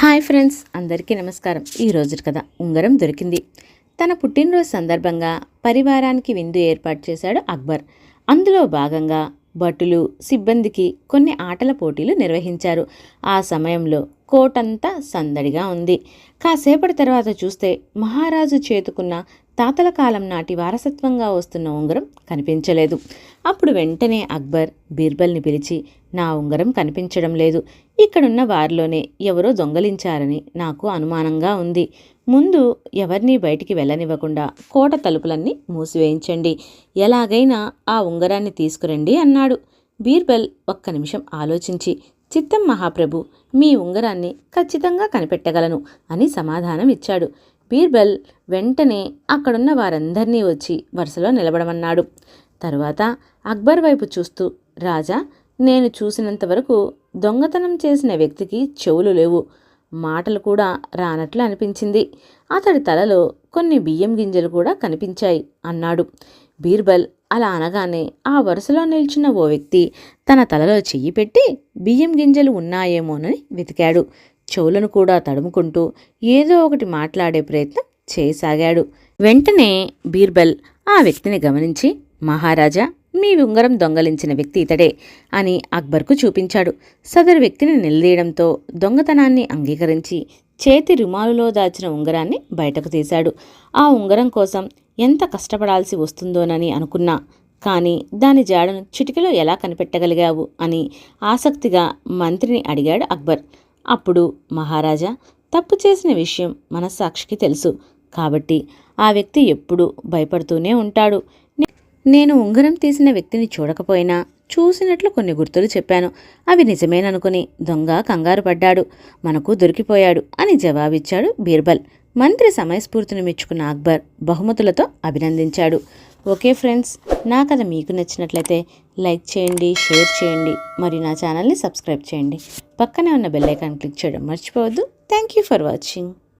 Hi friends అందరికీ నమస్కారం. ఈ రోజు కథ ఉంగరం దొరికింది. తన పుట్టినరోజు సందర్భంగా పరివారానికి విందు ఏర్పాటు చేశాడు అక్బర్. అందులో భాగంగా భటులు సిబ్బందికి కొన్ని ఆటల పోటీలు నిర్వహించారు. ఆ సమయంలో కోటంతా సందడిగా ఉంది. కాసేపటి తర్వాత చూస్తే మహారాజు చేతుకున్న తాతల కాలం నాటి వారసత్వంగా వస్తున్న ఉంగరం కనిపించలేదు. అప్పుడు వెంటనే అక్బర్ బీర్బల్ని పిలిచి నా ఉంగరం కనిపించడం లేదు. ఇక్కడున్న వారిలోనే ఎవరో దొంగలించారని నాకు అనుమానంగా ఉంది. ముందు ఎవరినీ బయటికి వెళ్ళనివ్వకుండా కోట తలుపులన్నీ మూసివేయించండి. ఎలాగైనా ఆ ఉంగరాన్ని తీసుకురండి అన్నాడు. బీర్బల్ ఒక్క నిమిషం ఆలోచించి చిత్తం మహాప్రభు మీ ఉంగరాన్ని ఖచ్చితంగా కనిపెట్టగలను అని సమాధానం ఇచ్చాడు బీర్బల్ వెంటనే అక్కడున్న వారందరినీ వచ్చి వరుసలో నిలబడమన్నాడు. తరువాత అక్బర్ వైపు చూస్తూ రాజా నేను చూసినంత వరకు దొంగతనం చేసిన వ్యక్తికి చెవులు లేవు. మాటలు కూడా రానట్లు అనిపించింది. అతడి తలలో కొన్ని బియ్యం గింజలు కూడా కనిపించాయి అన్నాడు. బీర్బల్ అలా అనగానే ఆ వరుసలో నిల్చున్న ఓ వ్యక్తి తన తలలో చెయ్యి పెట్టి బియ్యం గింజలు ఉన్నాయేమోనని వెతికాడు. చెవులను కూడా తడుముకుంటూ ఏదో ఒకటి మాట్లాడే ప్రయత్నం చేయసాగాడు. వెంటనే బీర్బల్ ఆ వ్యక్తిని గమనించి మహారాజా మీ ఉంగరం దొంగలించిన వ్యక్తి ఇతడే అని అక్బర్కు చూపించాడు. సదరు వ్యక్తిని నిలదీయడంతో దొంగతనాన్ని అంగీకరించి చేతి రుమాలులో దాచిన ఉంగరాన్ని బయటకు తీశాడు. ఆ ఉంగరం కోసం ఎంత కష్టపడాల్సి వస్తుందోనని అనుకున్నా. కానీ దాని జాడను చిటికలో ఎలా కనిపెట్టగలిగావు అని ఆసక్తిగా మంత్రిని అడిగాడు అక్బర్. అప్పుడు మహారాజా తప్పు చేసిన విషయం మనస్సాక్షికి తెలుసు. కాబట్టి ఆ వ్యక్తి ఎప్పుడూ భయపడుతూనే ఉంటాడు. నేను ఉంగరం తీసిన వ్యక్తిని చూడకపోయినా చూసినట్లు కొన్ని గుర్తులు చెప్పాను. అవి నిజమేననుకుని దొంగ కంగారు పడ్డాడు. మనకు దొరికిపోయాడు అని జవాబిచ్చాడు బీర్బల్. మంత్రి సమయస్ఫూర్తిని మెచ్చుకున్న అక్బర్ బహుమతులతో అభినందించాడు. ఓకే ఫ్రెండ్స్ నా కథ మీకు నచ్చినట్లయితే లైక్ చేయండి షేర్ చేయండి మరియు నా ఛానల్ని సబ్స్క్రైబ్ చేయండి. పక్కనే ఉన్న బెల్లైకాన్ క్లిక్ చేయడం మర్చిపోవద్దు. Thank you for watching.